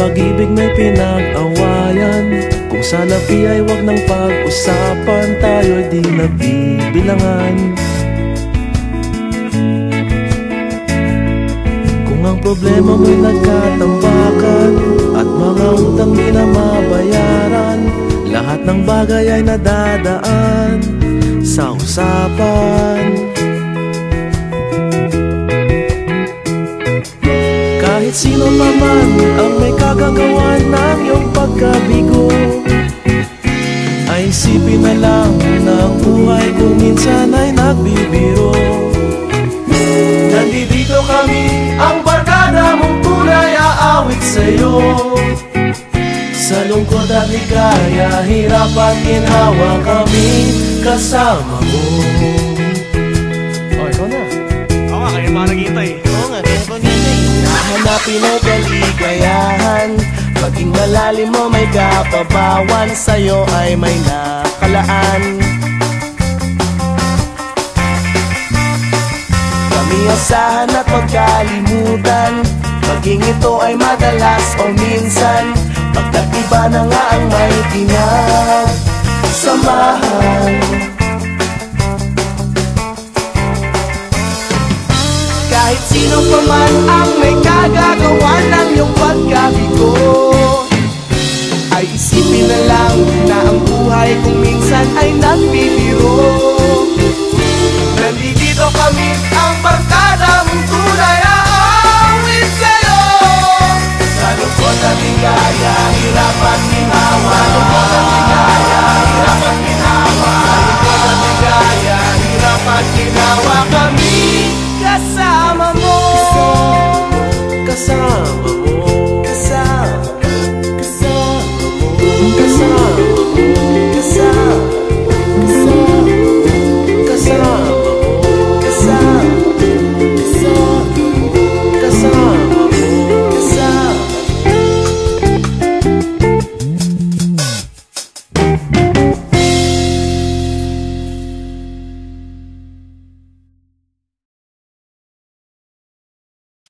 pag-ibig may pinag-awayan. Kung sa labi ay wag ng pag-usapan Tayo'y di nagbibilangan. Kung ang problema mo'y nagkatambakan At mga utang di na mabayaran Lahat ng bagay ay nadadaan Sa usapan sino pa man ang may kagagawa ng iyong pagkabigo? Ay isipin na lang na ang buhay kung minsan ay nagbibiro. Nandito kami, ang barkada mong tunay aawit sa'yo. Sa lungkot at ligaya, hirap at ginhawa kami kasama mo. Oh, ikaw na. Oo nga, kayo mga naghihintay Hanapin ang kaligayahan Maging malalim mo may kapabawan Sa'yo ay may nakalaan. Kami asahan at magkalimutan. Maging ito ay madalas o minsan. Pagkatiba na nga ang may pinagsamahan Kahit sino pa man ang pagbibiro Nandito kami ang barkadang tunay aawit sa'yo. Sa lungkot at ligaya, hirap at minawa Sa lungkot at ligaya, hirap at minawa Sa lungkot at ligaya, hirap minawa Kami kasama mo.